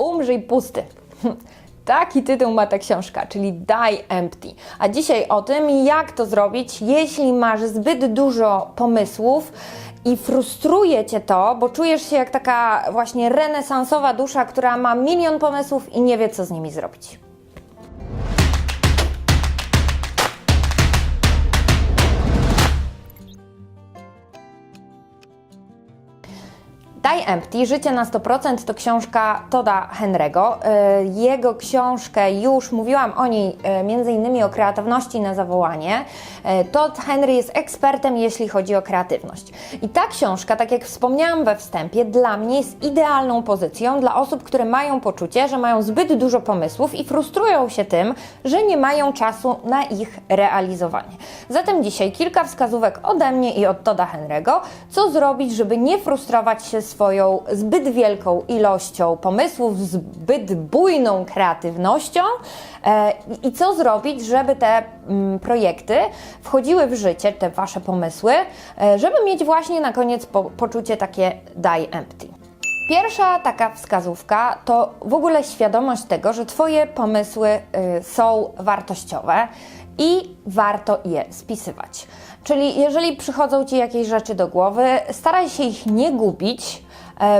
Umrzyj pusty. Taki tytuł ma ta książka, czyli Die Empty. A dzisiaj o tym, jak to zrobić, jeśli masz zbyt dużo pomysłów i frustruje cię to, bo czujesz się jak taka właśnie renesansowa dusza, która ma milion pomysłów i nie wie, co z nimi zrobić. Die Empty, Życie na 100% to książka Toda Henry'ego. E, Jego książkę już mówiłam o niej między innymi o kreatywności na zawołanie. E, Todd Henry jest ekspertem, jeśli chodzi o kreatywność. I ta książka, tak jak wspomniałam we wstępie, dla mnie jest idealną pozycją dla osób, które mają poczucie, że mają zbyt dużo pomysłów i frustrują się tym, że nie mają czasu na ich realizowanie. Zatem dzisiaj kilka wskazówek ode mnie i od Toda Henry'ego, co zrobić, żeby nie frustrować się swoją zbyt wielką ilością pomysłów, zbyt bujną kreatywnością e, i- co zrobić, żeby te mm, projekty wchodziły w życie, te Wasze pomysły, e, żeby mieć właśnie na koniec po, poczucie takie die empty. Pierwsza taka wskazówka to w ogóle świadomość tego, że Twoje pomysły y, są wartościowe i warto je spisywać. Czyli jeżeli przychodzą Ci jakieś rzeczy do głowy, staraj się ich nie gubić,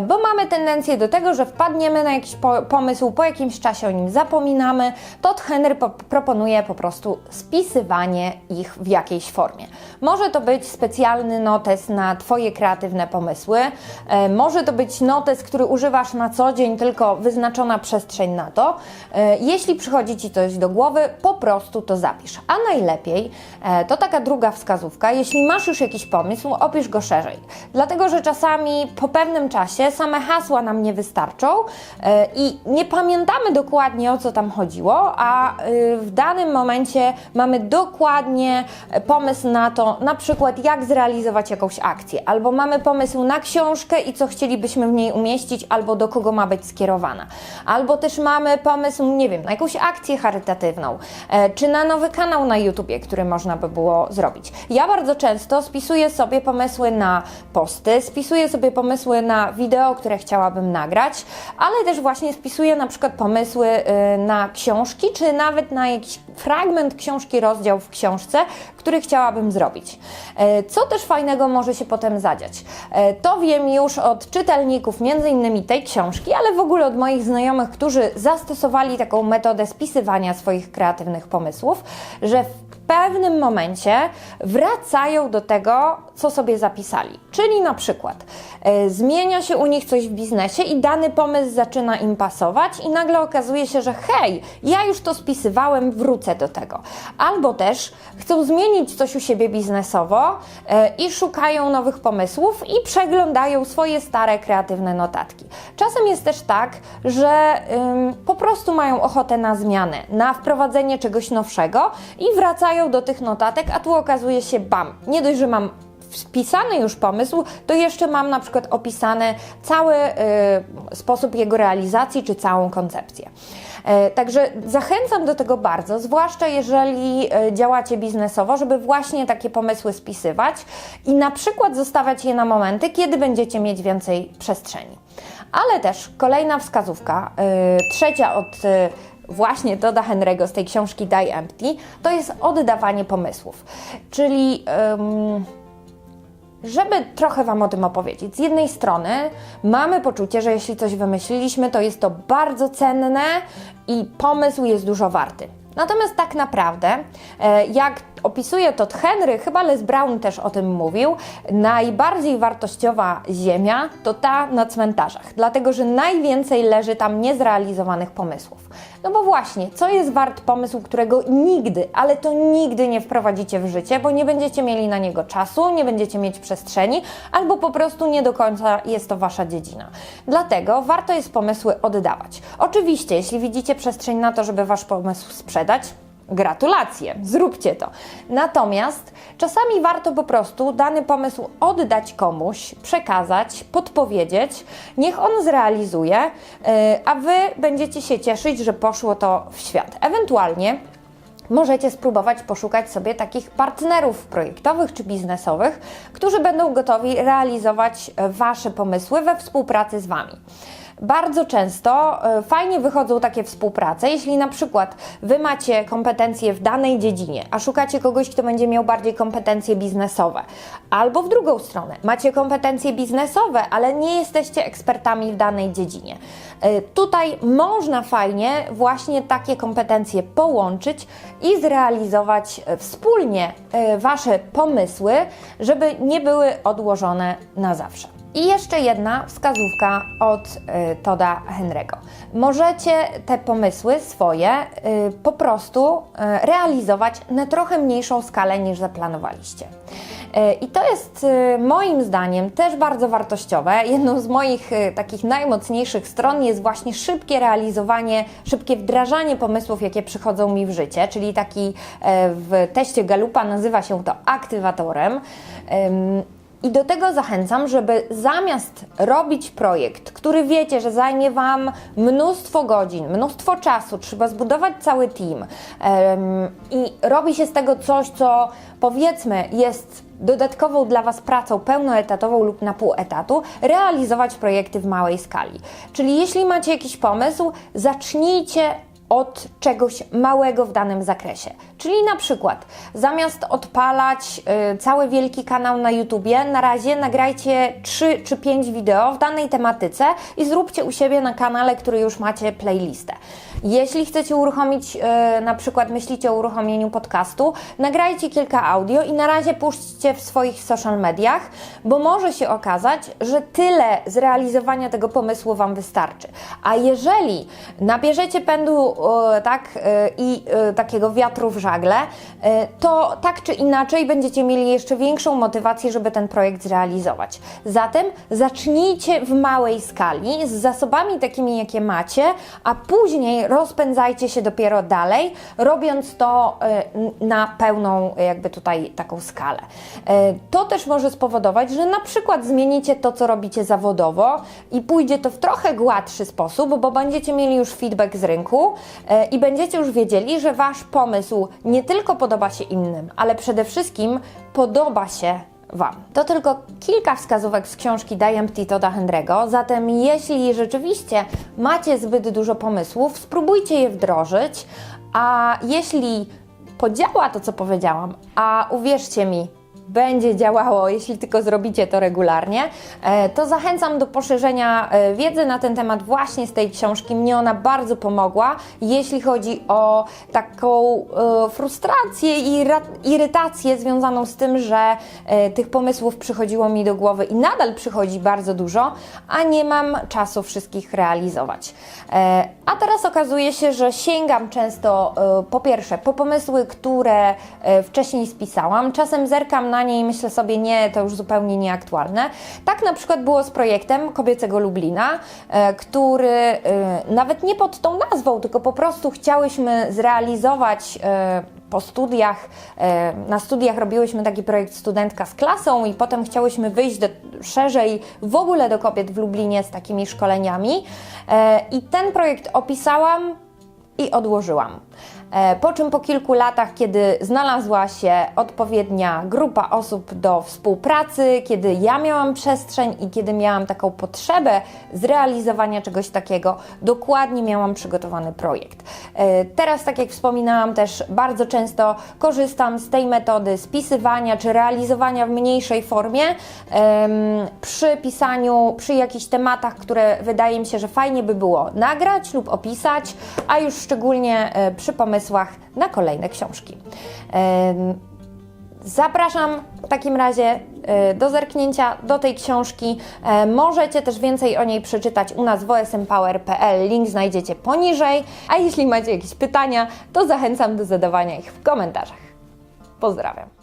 bo mamy tendencję do tego, że wpadniemy na jakiś po pomysł, po jakimś czasie o nim zapominamy. Todd Henry po proponuje po prostu spisywanie ich w jakiejś formie. Może to być specjalny notes na Twoje kreatywne pomysły, e, może to być notes, który używasz na co dzień, tylko wyznaczona przestrzeń na to. E, Jeśli przychodzi Ci coś do głowy, po prostu to zapisz. A najlepiej, e, to taka druga wskazówka, jeśli masz już jakiś pomysł, opisz go szerzej. Dlatego, że czasami po pewnym czasie same hasła nam nie wystarczą e, i nie pamiętamy dokładnie o co tam chodziło, a y, w danym momencie mamy dokładnie e, pomysł na to, na przykład jak zrealizować jakąś akcję, albo mamy pomysł na książkę i co chcielibyśmy w niej umieścić, albo do kogo ma być skierowana, albo też mamy pomysł, nie wiem, na jakąś akcję charytatywną, e, czy na nowy kanał na YouTubie, który można by było zrobić. Ja bardzo często spisuję sobie pomysły na posty, spisuję sobie pomysły na wideo, które chciałabym nagrać, ale też właśnie spisuję na przykład pomysły y, na książki, czy nawet na jakiś fragment książki, rozdział w książce, który chciałabym zrobić. E, Co też fajnego może się potem zadziać? E, To wiem już od czytelników, między innymi tej książki, ale w ogóle od moich znajomych, którzy zastosowali taką metodę spisywania swoich kreatywnych pomysłów, że w pewnym momencie wracają do tego, co sobie zapisali. Czyli na przykład e, zmienia się u nich coś w biznesie i dany pomysł zaczyna im pasować, i nagle okazuje się, że hej, ja już to spisywałem, wrócę do tego. Albo też chcą zmienić coś u siebie biznesowo e, i szukają nowych pomysłów i przeglądają swoje stare kreatywne notatki. Czasem jest też tak, że ym, po prostu mają ochotę na zmianę, na wprowadzenie czegoś nowszego i wracają do tych notatek, a tu okazuje się, bam, nie dość, że mam wpisany już pomysł, to jeszcze mam na przykład opisany cały y, sposób jego realizacji czy całą koncepcję. E, Także zachęcam do tego bardzo, zwłaszcza jeżeli e, działacie biznesowo, żeby właśnie takie pomysły spisywać i na przykład zostawiać je na momenty, kiedy będziecie mieć więcej przestrzeni. Ale też kolejna wskazówka, e, trzecia od e, właśnie Toda Henry'ego z tej książki Die Empty, to jest oddawanie pomysłów. Czyli em, żeby trochę Wam o tym opowiedzieć. Z jednej strony mamy poczucie, że jeśli coś wymyśliliśmy, to jest to bardzo cenne i pomysł jest dużo warty. Natomiast tak naprawdę, e, jak opisuje Todd Henry, chyba Les Brown też o tym mówił, najbardziej wartościowa ziemia to ta na cmentarzach, dlatego że najwięcej leży tam niezrealizowanych pomysłów. No bo właśnie, co jest wart pomysł, którego nigdy, ale to nigdy nie wprowadzicie w życie, bo nie będziecie mieli na niego czasu, nie będziecie mieć przestrzeni, albo po prostu nie do końca jest to wasza dziedzina. Dlatego warto jest pomysły oddawać. Oczywiście, jeśli widzicie przestrzeń na to, żeby wasz pomysł sprzedać, Gratulacje, zróbcie to. Natomiast czasami warto po prostu dany pomysł oddać komuś, przekazać, podpowiedzieć, niech on zrealizuje, yy, a wy będziecie się cieszyć, że poszło to w świat. Ewentualnie możecie spróbować poszukać sobie takich partnerów projektowych czy biznesowych, którzy będą gotowi realizować Wasze pomysły we współpracy z Wami. Bardzo często e, fajnie wychodzą takie współprace, jeśli na przykład Wy macie kompetencje w danej dziedzinie, a szukacie kogoś, kto będzie miał bardziej kompetencje biznesowe, albo w drugą stronę, macie kompetencje biznesowe, ale nie jesteście ekspertami w danej dziedzinie. E, Tutaj można fajnie właśnie takie kompetencje połączyć i zrealizować e, wspólnie Wasze pomysły, żeby nie były odłożone na zawsze. I jeszcze jedna wskazówka od y, Toda Henry'ego. Możecie te pomysły swoje y, po prostu y, realizować na trochę mniejszą skalę niż zaplanowaliście. Y, I to jest y, moim zdaniem też bardzo wartościowe. Jedną z moich y, takich najmocniejszych stron jest właśnie szybkie realizowanie, szybkie wdrażanie pomysłów, jakie przychodzą mi w życie, czyli taki e, w teście Galupa nazywa się to aktywatorem. Ym, i do tego zachęcam, żeby zamiast robić projekt, który wiecie, że zajmie Wam mnóstwo godzin, mnóstwo czasu, trzeba zbudować cały team em, i robi się z tego coś, co powiedzmy jest dodatkową dla Was pracą pełnoetatową lub na pół etatu, realizować projekty w małej skali. Czyli jeśli macie jakiś pomysł, zacznijcie od czegoś małego w danym zakresie. Czyli na przykład zamiast odpalać y, cały wielki kanał na YouTubie, na razie nagrajcie 3 czy 5 wideo w danej tematyce i zróbcie u siebie na kanale, który już macie playlistę. Jeśli chcecie uruchomić, y, na przykład myślicie o uruchomieniu podcastu, nagrajcie kilka audio i na razie puśćcie w swoich social mediach, bo może się okazać, że tyle zrealizowania tego pomysłu Wam wystarczy. A jeżeli nabierzecie pędu e, tak e, i e, takiego wiatru w żagle, e, to tak czy inaczej będziecie mieli jeszcze większą motywację, żeby ten projekt zrealizować. Zatem zacznijcie w małej skali z zasobami takimi, jakie macie, a później rozpędzajcie się dopiero dalej, robiąc to e, na pełną jakby tutaj taką skalę. E, To też może spowodować, że na przykład zmienicie to, co robicie zawodowo i pójdzie to w trochę gładszy sposób, bo będziecie mieli już feedback z rynku i będziecie już wiedzieli, że Wasz pomysł nie tylko podoba się innym, ale przede wszystkim podoba się Wam. To tylko kilka wskazówek z książki Empty Toda Henry'ego, zatem jeśli rzeczywiście macie zbyt dużo pomysłów, spróbujcie je wdrożyć, a jeśli podziała to, co powiedziałam, a uwierzcie mi, będzie działało, jeśli tylko zrobicie to regularnie, e, to zachęcam do poszerzenia e, wiedzy na ten temat właśnie z tej książki. Mnie ona bardzo pomogła, jeśli chodzi o taką e, frustrację i irytację związaną z tym, że tych pomysłów przychodziło mi do głowy i nadal przychodzi bardzo dużo, a nie mam czasu wszystkich realizować. A teraz okazuje się, że sięgam często po pierwsze po pomysły, które wcześniej spisałam, czasem zerkam na nie i myślę sobie, nie, to już zupełnie nieaktualne. Tak na przykład było z projektem Kobiecego Lublina, e, który e, nawet nie pod tą nazwą, tylko po prostu chciałyśmy zrealizować e, po studiach, na studiach robiłyśmy taki projekt studentka z klasą i potem chciałyśmy wyjść do, szerzej w ogóle do kobiet w Lublinie z takimi szkoleniami i ten projekt opisałam i odłożyłam. E, Po czym po kilku latach, kiedy znalazła się odpowiednia grupa osób do współpracy, kiedy ja miałam przestrzeń i kiedy miałam taką potrzebę zrealizowania czegoś takiego, dokładnie miałam przygotowany projekt. E, Teraz, tak jak wspominałam, też bardzo często korzystam z tej metody spisywania czy realizowania w mniejszej formie przy pisaniu, przy jakichś tematach, które wydaje mi się, że fajnie by było nagrać lub opisać, a już szczególnie e, przy pomysłach na kolejne książki. Zapraszam w takim razie e, do zerknięcia do tej książki. E, Możecie też więcej o niej przeczytać u nas w osmpower.pl. Link znajdziecie poniżej. A jeśli macie jakieś pytania, to zachęcam do zadawania ich w komentarzach. Pozdrawiam.